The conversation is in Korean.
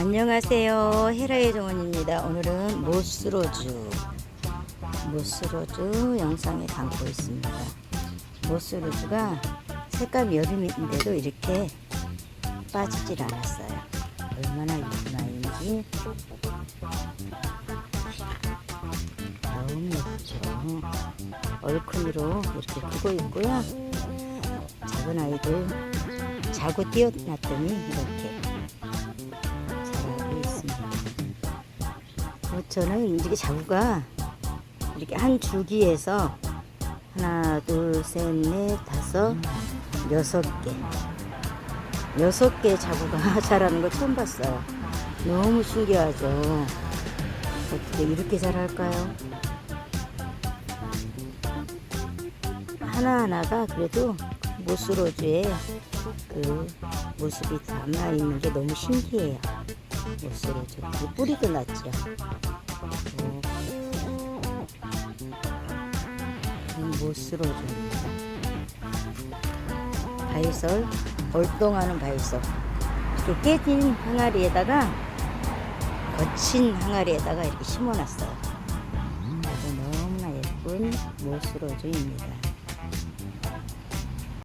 안녕하세요. 헤라의 정원입니다. 오늘은 모스로즈, 모스로즈 영상에 담고 있습니다. 모스로즈가 색감이 여름인데도 이렇게 빠지질 않았어요. 얼마나 아이인지 너무 예쁘죠. 얼큰이로 이렇게 크고 있고요. 작은 아이들 자고 뛰어났더니 이렇게 저는 이렇게 자구가 이렇게 한 줄기에서 하나, 둘, 셋, 넷, 다섯, 여섯 개. 여섯 개 자구가 자라는 거 처음 봤어요. 너무 신기하죠. 어떻게 이렇게 자랄까요? 하나하나가 그래도 모스로즈의 그 모습이 담아 있는 게 너무 신기해요. 모스로즈. 그 뿌리도 났죠. 어. 이 모스로즈입니다. 바이솔, 월동하는 바이솔. 이렇게 깨진 항아리에다가 거친 항아리에다가 이렇게 심어놨어요. 아주 너무나 예쁜 모스로즈입니다.